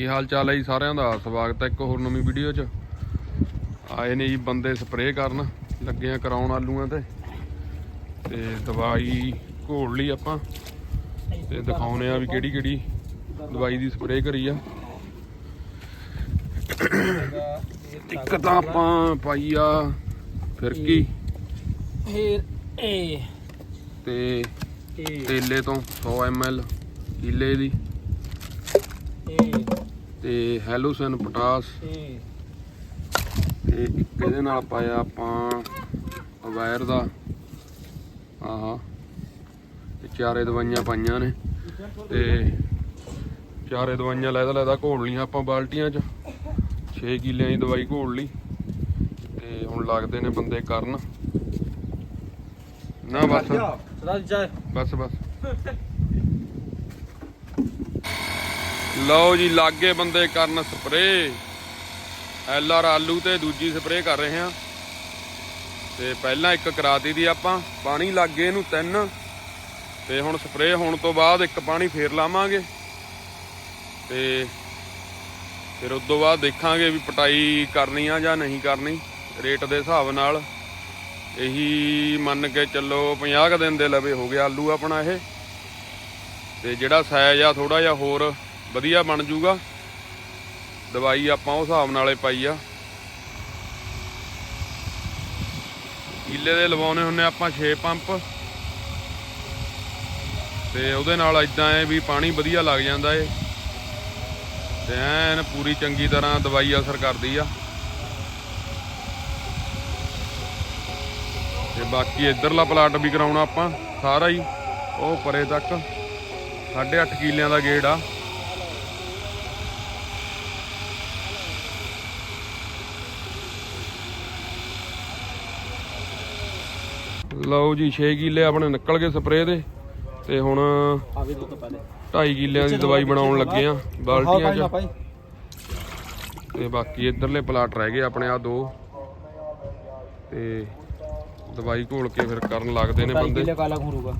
ਕੀ ਹਾਲ ਚਾਲ ਹੈ ਜੀ ਸਾਰਿਆਂ ਦਾ? ਸਵਾਗਤ ਹੈ ਇੱਕ ਹੋਰ ਨਵੀਂ ਵੀਡੀਓ 'ਚ। ਆਏ ਨੇ ਜੀ ਬੰਦੇ ਸਪਰੇਅ ਕਰਨ। ਲੱਗੇ ਆ ਕਰਾਉਣ ਆਲੂਆਂ ਤੇ। ਤੇ ਦਵਾਈ ਘੋਲ ਲਈ ਆਪਾਂ। ਤੇ ਦਿਖਾਉਨੇ ਆ ਵੀ ਕਿਹੜੀ ਕਿਹੜੀ ਦਵਾਈ ਦੀ ਸਪਰੇਅ ਕਰੀ ਆ। ਇੱਕ ਤਾਂ ਆਪਾਂ ਪਾਈ ਆ ਫਿਰਕੀ। ਫਿਰ ਏ ਤੇ ਤੇਲੇ ਤੋਂ 100 ml ਕਿੱਲੇ ਦੀ। ਏ ਤੇ ਹੈਲੋਸਨ ਪੋਟਾਸ। ਤੇ ਇੱਕ ਇਹਦੇ ਨਾਲ ਪਾਇਆ ਆਪਾਂ ਅਵਾਇਰ ਦਾ। ਆਹਾ। ਤੇ ਚਾਰੇ ਦਵਾਈਆਂ ਪਾਈਆਂ ਨੇ। ਤੇ ਚਾਰੇ ਦਵਾਈਆਂ ਲੈਦਾ ਲੈਦਾ ਘੋਲ ਲਈਆਂ ਆਪਾਂ ਬਾਲਟੀਆਂ 'ਚ। 6 ਕਿੱਲਿਆਂ ਦੀ ਦਵਾਈ ਘੋਲ ਲਈ। ਤੇ ਹੁਣ ਲੱਗਦੇ ਨੇ ਬੰਦੇ ਕਰਨ। ਨਾ ਬਸ। ਬਸ ਬਸ। ਲਓ ਜੀ, ਲਾਗੇ ਬੰਦੇ ਕਰਨ ਸਪਰੇ ਐਲ ਆਰ ਆਲੂ ਤੇ ਦੂਜੀ ਸਪਰੇ ਕਰ ਰਹੇ ਹਾਂ। ਤੇ ਪਹਿਲਾਂ ਇੱਕ ਕਰਾਤੀ ਦੀ ਆਪਾਂ। ਪਾਣੀ ਲੱਗੇ ਇਹਨੂੰ ਤਿੰਨ। ਤੇ ਹੁਣ ਸਪਰੇ ਹੋਣ ਤੋਂ ਬਾਅਦ ਇੱਕ ਪਾਣੀ ਫੇਰ ਲਾਵਾਂਗੇ। ਤੇ ਫਿਰ ਉਸ ਤੋਂ ਬਾਅਦ ਦੇਖਾਂਗੇ ਵੀ ਪਟਾਈ ਕਰਨੀ ਆ ਜਾਂ ਨਹੀਂ ਕਰਨੀ, ਰੇਟ ਦੇ ਹਿਸਾਬ ਨਾਲ। ਇਹੀ ਮੰਨ ਕੇ ਚੱਲੋ 50 ਕੁ ਦਿਨ ਦੇ ਲਵੇ ਹੋ ਗਿਆ ਆਲੂ ਆਪਣਾ ਇਹ। ਤੇ ਜਿਹੜਾ ਸਾਈਜ਼ ਆ ਥੋੜਾ ਜਿਹਾ ਹੋਰ ਵਧੀਆ ਬਣ ਜੂਗਾ। ਦਵਾਈ ਆਪਾਂ ਉਹ ਹਿਸਾਬ ਨਾਲੇ ਪਾਈ ਆ। ਕਿੱਲੇ ਦੇ ਲਵਾਉਣੇ ਹੁੰਨੇ ਆਪਾਂ 6 ਪੰਪ। ਤੇ ਉਹਦੇ ਨਾਲ ਇਦਾਂ ਹੈ ਵੀ ਪਾਣੀ ਵਧੀਆ ਲੱਗ ਜਾਂਦਾ ਏ। ਤੇ ਐਨ ਪੂਰੀ ਚੰਗੀ ਤਰ੍ਹਾਂ ਦਵਾਈ ਅਸਰ ਕਰਦੀ ਆ। ਤੇ ਬਾਕੀ ਇਧਰਲਾ ਪਲਾਟ ਵੀ ਕਰਾਉਣਾ ਆਪਾਂ ਸਾਰਾ ਹੀ। ਉਹ ਪਰੇ ਤੱਕ। 8.5 ਕਿੱਲਿਆਂ ਦਾ ਗੇੜ ਆ। ਲਓ ਜੀ 6 ਕਿੱਲੇ ਆਪਣੇ ਨਿਕਲ ਗਏ ਸਪਰੇਅ ਦੇ। ਤੇ ਹੁਣ ਆ ਵੀ ਦੋ ਤੋਂ ਪਹਿਲੇ 2.5 ਕਿੱਲਿਆਂ ਦੀ ਦਵਾਈ ਬਣਾਉਣ ਲੱਗੇ ਆ ਬਾਲਟੀਆਂ 'ਚ। ਤੇ ਬਾਕੀ ਇਧਰਲੇ ਪਲਾਟ ਰਹਿ ਗਏ ਆਪਣੇ ਆ ਦੋ। ਤੇ ਦਵਾਈ ਘੋਲ ਕੇ ਫਿਰ ਕਰਨ ਲੱਗਦੇ ਨੇ ਬੰਦੇ। ਕਿਲੇ ਕਾਲਾ ਘੂਰੂਗਾ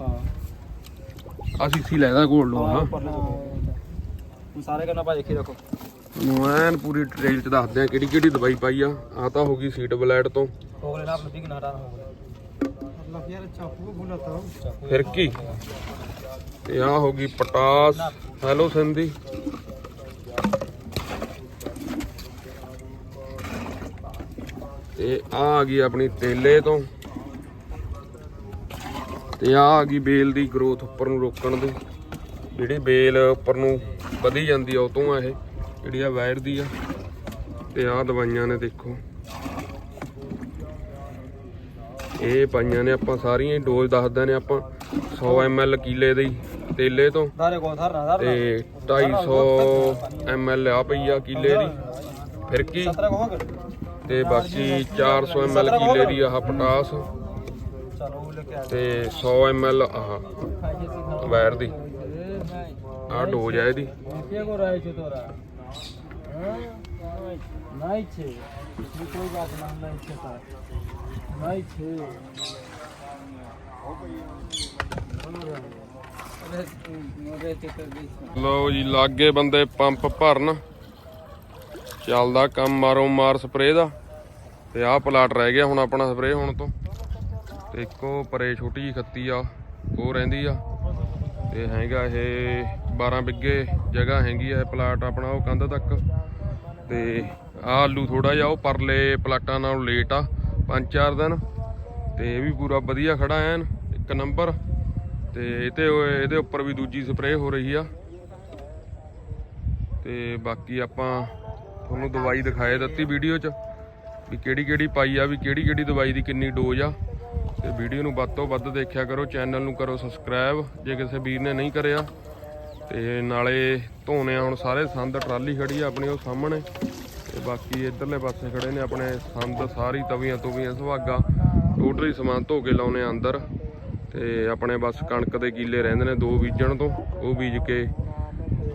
ਹਾਂ ਆ ਸੀਸੀ ਲੈਦਾ ਘੋਲ ਲਓ ਹਾਂ। ਹੁਣ ਸਾਰੇ ਕਰਨਾ ਭਾਈ ਦੇਖੀ ਰੱਖੋ। ਨੂੰ ਐਨ ਪੂਰੀ ਡਿਟੇਲ ਚ ਦੱਸਦੇ ਆ ਕਿਹੜੀ ਕਿਹੜੀ ਦਵਾਈ ਪਾਈ ਆ। ਆ ਤਾਂ ਹੋ ਗਈ ਸੀਟ ਬਲੈਡ ਤੋਂ। ਹੋ ਗਏ ਨਾ ਆਪਣੀ ਕਿੰਨਾ ਹਟਾਣਾ ਹੋ ਗਿਆ? ਅੱਲਾ ਤੇ ਆ ਹੋ ਗਈ ਪਟਾਸ। ਹੈਲੋ ਸਿੰਦੀ ਤੇ ਆ ਆ ਗਈ ਆਪਣੀ ਤੇਲੇ ਤੋਂ। ਤੇ ਆ ਆ ਗਈ ਬੇਲ ਦੀ ਗਰੋਥ ਉੱਪਰ ਨੂੰ ਰੋਕਣ ਦੀ। ਜਿਹੜੀ ਬੇਲ ਉੱਪਰ ਨੂੰ ਵਧੀ ਜਾਂਦੀ ਆ, ਉਹ ਤੋਂ ਆ ਇਹ। ਜਿਹੜੀ ਆ ਵਾਇਰ ਦੀ ਆ। ਤੇ ਆ ਦਵਾਈਆਂ ਨੇ ਦੇਖੋ। ਇਹ ਪਾਈਆਂ ਨੇ ਆਪਾਂ ਸਾਰੀਆਂ ਡੋਜ਼ ਦੱਸਦੇ ਨੇ ਆਪਾਂ। 100 ml ਕਿਲੇ ਦੀ ਤੇਲੇ ਤੋਂ। ਤੇ 250 ml ਆ ਪਈ ਆ ਕਿਲੇ ਦੀ। ਫਿਰਕੀ ਤੇ ਬਾਕੀ 400 ml ਕਿਲੇ ਦੀ ਆਹ ਪਟਾਸ। ਤੇ 100 ml ਆਹ ਵਾਇਰ ਦੀ। ਆ ਡੋਜ਼ ਆ ਇਹਦੀ। ਨਹੀਂ ਛੇ ਕੋਈ ਬਾਤ ਨਹੀਂ ਛੇ ਲੋ ਜੀ, ਲਾਗੇ ਬੰਦੇ ਪੰਪ ਭਰਨ। ਚੱਲਦਾ ਕੰਮ ਮਾਰੋ ਮਾਰ ਸਪਰੇ ਦਾ। ਤੇ ਆਹ ਪਲਾਟ ਰਹਿ ਗਿਆ ਹੁਣ ਆਪਣਾ ਸਪਰੇ ਹੋਣ ਤੋਂ। ਤੇ ਇੱਕੋ ਪਰੇ ਛੋਟੀ ਜੀ ਖੱਤੀ ਆ, ਉਹ ਰਹਿੰਦੀ ਆ। ਤੇ ਹੈਗਾ ਇਹ 12 ਬਿੱਗੇ ਜਗ੍ਹਾ ਹੈਗੀ ਆ ਇਹ ਪਲਾਟ ਆਪਣਾ ਉਹ ਕੰਧ ਤੱਕ। ਤੇ ਆਹ ਆਲੂ ਥੋੜਾ ਜਿਹਾ, ਉਹ ਪਰਲੇ ਪਲਾਟਾਂ ਨਾਲੋਂ ਲੇਟ ਆ। ਪੰਜ ਚਾਰ ਦਿਨ ਤੇ ਇਹ ਵੀ ਪੂਰਾ ਵਧੀਆ ਖੜਾ ਐਨ, ਇੱਕ ਨੰਬਰ। ਤੇ ਇਹ ਤੇ ਇਹਦੇ ਉੱਪਰ ਵੀ ਦੂਜੀ ਸਪਰੇਅ ਹੋ ਰਹੀ ਆ। ਤੇ ਬਾਕੀ ਆਪਾਂ ਤੁਹਾਨੂੰ ਦਵਾਈ ਦਿਖਾਏ ਦਿੱਤੀ ਵੀਡੀਓ 'ਚ, ਵੀ ਕਿਹੜੀ ਕਿਹੜੀ ਪਾਈ ਆ, ਵੀ ਕਿਹੜੀ ਕਿਹੜੀ ਦਵਾਈ ਦੀ ਕਿੰਨੀ ਡੋਜ਼ ਆ। ਤੇ ਵੀਡੀਓ ਨੂੰ ਵੱਧ ਤੋਂ ਵੱਧ ਦੇਖਿਆ ਕਰੋ, ਚੈਨਲ ਨੂੰ ਕਰੋ ਸਬਸਕ੍ਰਾਈਬ, ਜੇ ਕਿਸੇ ਵੀਰ ਨੇ ਨਹੀਂ ਕਰਿਆ। ਤੇ ਨਾਲੇ ਧੋਨੇ ਹੁਣ ਸਾਰੇ ਸੰਦ, ਟਰਾਲੀ ਖੜੀ ਆ ਆਪਣੀ ਉਹ ਸਾਹਮਣੇ। ਤੇ ਬਾਕੀ ਇਧਰਲੇ ਪਾਸੇ ਖੜੇ ਨੇ ਆਪਣੇ ਸੰਦ, ਸਾਰੀ ਤਵੀਆਂ ਤਵੀਆਂ ਸੁਹਾਗਾ। ਟੋਟਲੀ ਸਮਾਨ ਧੋ ਕੇ ਲਾਉਨੇ ਆ ਅੰਦਰ। ਤੇ ਆਪਣੇ ਬਸ ਕਣਕ ਦੇ ਕੀਲੇ ਰਹਿੰਦੇ ਨੇ ਦੋ ਬੀਜਣ ਤੋਂ। ਉਹ ਬੀਜ ਕੇ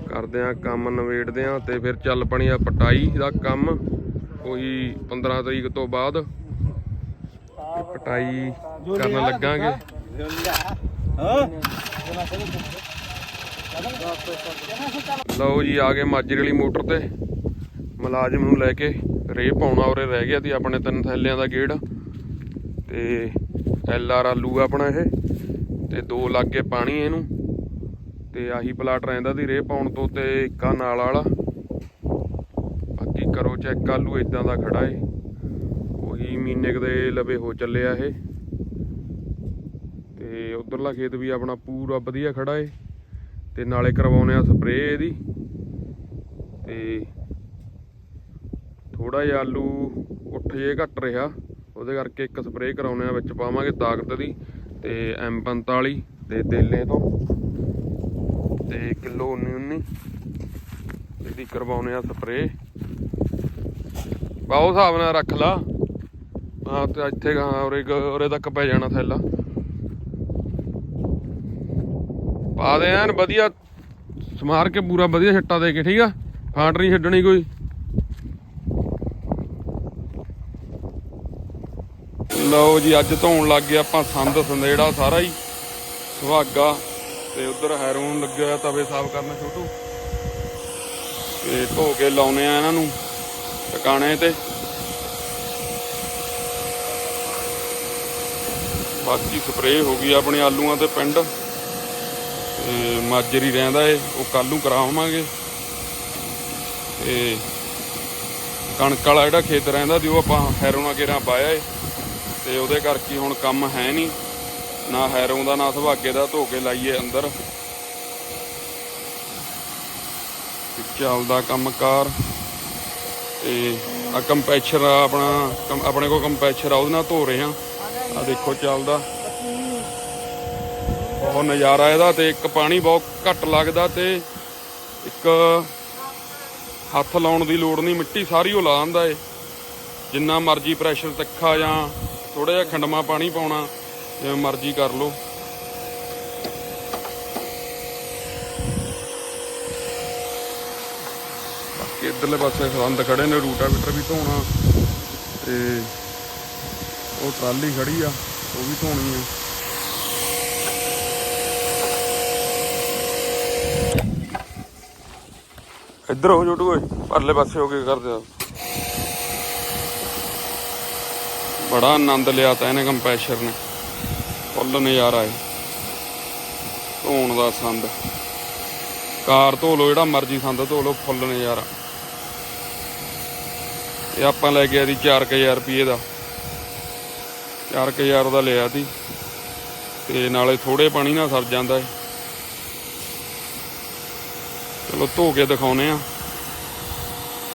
ਕਰਦੇ ਆ ਕੰਮ ਨਵੇੜਦੇ ਆ ਤੇ ਫਿਰ ਚੱਲ ਪਣੀ ਆ ਪਟਾਈ ਦਾ ਕੰਮ ਉਹੀ 15 ਤਰੀਕ ਤੋਂ ਬਾਅਦ। ਪਟਾਈ ਕਰਨ ਲੱਗਾਂਗੇ। ਲਓ ਜੀ, ਆ ਗਏ ਮਾਜਰੇ ਵਾਲੀ ਮੋਟਰ ਤੇ। ਮੁਲਾਜ਼ਮ ਨੂੰ ਲੈ ਕੇ ਰੇ ਪਾਉਣਾ ਉਰੇ ਰਹਿ ਗਿਆ ਸੀ ਆਪਣੇ ਤਿੰਨ ਥੈਲਿਆਂ ਦਾ ਗੇੜ। ਤੇ ਐਲ ਆਰ ਆਲੂ ਆਪਣਾ ਇਹ, ਤੇ ਦੋ ਲੱਗ ਗਏ ਪਾਣੀ ਇਹਨੂੰ। ਤੇ ਆਹੀ ਪਲਾਟ ਰਹਿੰਦਾ ਸੀ ਰੇ ਪਾਉਣ ਤੋਂ ਤੇ ਇੱਕਾ ਨਾਲ ਵਾਲਾ। ਬਾਕੀ ਕਰੋ ਚੈੱਕ ਆਲੂ ਇਦਾਂ ਦਾ ਖੜਾ ਏ। ਉਹੀ ਮਹੀਨੇ ਕੁ ਦੇ ਲਵੇ ਹੋ ਚੱਲਿਆ ਇਹ। ਤੇ ਉਧਰਲਾ ਖੇਤ ਵੀ ਆਪਣਾ ਪੂਰਾ ਵਧੀਆ ਖੜਾ ਏ। ਤੇ ਨਾਲੇ ਕਰਵਾਉਨੇ ਆ ਸਪਰੇਅ ਇਹਦੀ। ਤੇ ਥੋੜਾ ਜਿਹਾ ਆਲੂ ਉੱਠ ਜੇ ਘਟ ਰਿਹਾ। ਉਹਦੇ ਕਰਕੇ ਇੱਕ ਸਪਰੇਅ ਕਰਾਉਣੇ ਆ ਵਿੱਚ ਪਾਵਾਂਗੇ ਤਾਕਤ ਦੀ ਤੇ M45 ਤੇ ਤੇਲੇ ਤੋਂ। ਤੇ ਕਿਲੋ 19 19 ਇਹਦੀ ਕਰਵਾਉਨੇ ਆ ਸਪਰੇਅ ਬਾਉ ਹਿਸਾਬ ਨਾਲ ਰੱਖ ਲਾ। ਆ ਤੇ ਇੱਥੇ ਗਾ ਉਰੇ ਉਰੇ ਤੱਕ ਪੈ ਜਾਣਾ ਥੈਲਾ। ਪਾ ਦੇ ਐਨ ਵਧੀਆ। ਸਮਾਰ ਕੇ ਪੂਰਾ ਵਧੀਆ ਛੱਟਾ ਦੇ ਕੇ, ਠੀਕ ਆ? ਫਾਂਟ ਨਹੀਂ ਛੱਡਣੀ ਕੋਈ। ਲਓ ਜੀ, ਅੱਜ ਧੋਣ ਲੱਗ ਗਏ ਆਪਾਂ ਸੰਦ, ਸੰਦੇੜਾ ਸਾਰਾ ਹੀ। ਸੁਹਾਗਾ ਤੇ ਉਧਰ ਹੈਰੋਨ ਲੱਗਿਆ ਹੋਇਆ ਤਵੇ ਸਾਫ਼ ਕਰਨ ਛੋਟੂ। ਤੇ ਧੋ ਕੇ ਲਾਉਨੇ ਆ ਇਹਨਾਂ ਨੂੰ ਟਿਕਾਣੇ ਤੇ। ਬਾਕੀ ਸਪਰੇਅ ਹੋ ਗਈ ਆਪਣੇ ਆਲੂਆਂ ਤੇ ਪਿੰਡ। ਤੇ ਮਾਜਰੀ ਰਹਿੰਦਾ ਏ, ਉਹ ਕੱਲ ਨੂੰ ਕਰਾਵਾਂਗੇ। ਤੇ ਕਣਕ ਵਾਲਾ ਜਿਹੜਾ ਖੇਤ ਰਹਿੰਦਾ ਸੀ ਉਹ ਆਪਾਂ ਹੈਰੋਂ ਕੇਰਾਂ ਪਾਇਆ ਏ। ਤੇ ਉਹਦੇ ਕਰਕੇ ਹੁਣ ਕੰਮ ਹੈ ਨਹੀਂ। ਨਾ ਹੈਰੋਂ ਦਾ, ਨਾ ਸੁਹਾਗੇ ਦਾ, ਧੋ ਕੇ ਲਾਈਏ ਅੰਦਰ। ਤੇ ਚੱਲਦਾ ਕੰਮਕਾਰ। ਤੇ ਆ ਕੰਪੈਚਰ ਆਪਣਾ, ਕੰ- ਆਪਣੇ ਕੋਲ ਕੰਪੈਸ਼ਰ ਆ, ਉਹਦੇ ਨਾਲ ਧੋ ਰਹੇ ਆ ਆ ਦੇਖੋ ਚੱਲਦਾ। ਬਹੁਤ ਨਜ਼ਾਰਾ ਇਹਦਾ ਤੇ ਇੱਕ ਪਾਣੀ ਬਹੁਤ ਘੱਟ ਲੱਗਦਾ ਤੇ ਇੱਕ ਹੱਥ ਲਾਉਣ ਦੀ ਲੋੜ ਨਹੀਂ, ਮਿੱਟੀ ਸਾਰੀ ਉਹ ਲਾ ਦਿੰਦਾ ਏ। ਜਿੰਨਾ ਮਰਜ਼ੀ ਪ੍ਰੈਸ਼ਰ ਤਿੱਖਾ ਜਾਂ ਥੋੜਾ ਜਿਹਾ ਖੰਡਮਾ ਪਾਣੀ ਪਾਉਣਾ, ਜਿਵੇਂ ਮਰਜ਼ੀ ਕਰ ਲਓ। ਬਾਕੀ ਇਧਰਲੇ ਪਾਸੇ ਸੰਦ ਖੜੇ ਨੇ, ਰੂਟਾਵੀਟਰ ਵੀ ਧੋਣਾ ਤੇ ਉਹ ਟਰਾਲੀ ਖੜੀ ਆ, ਉਹ ਵੀ ਧੋਣੀ ਆ। ਇੱਧਰ ਹੋ ਜੋਟੂ ਓਏ, ਪਰਲੇ ਪਾਸੇ ਹੋ ਕੇ ਕਰਦੇ ਆ। ਬੜਾ ਆਨੰਦ ਲਿਆ ਤਾ ਇਹਨੇ ਕੰਪੈਸ਼ਰ ਨੇ। ਫੁੱਲ ਨਜ਼ਾਰਾ ਏ ਧੋਣ ਦਾ ਸੰਦ। ਕਾਰ ਧੋ ਲੋ ਜਿਹੜਾ ਮਰਜ਼ੀ ਸੰਦ ਧੋ ਲਓ, ਫੁੱਲ ਨਜ਼ਾਰਾ। ਇਹ ਆਪਾਂ ਲੈ ਗਿਆ ਦੀ 4000 ਰੁਪਏ ਦਾ। 4000 ਦਾ ਲਿਆ ਸੀ। ਤੇ ਨਾਲੇ ਥੋੜੇ ਪਾਣੀ ਨਾਲ ਸਰ ਜਾਂਦਾ ਏ ਚਲੋ ਧੋ ਕੇ ਦਿਖਾਉਨੇ ਆ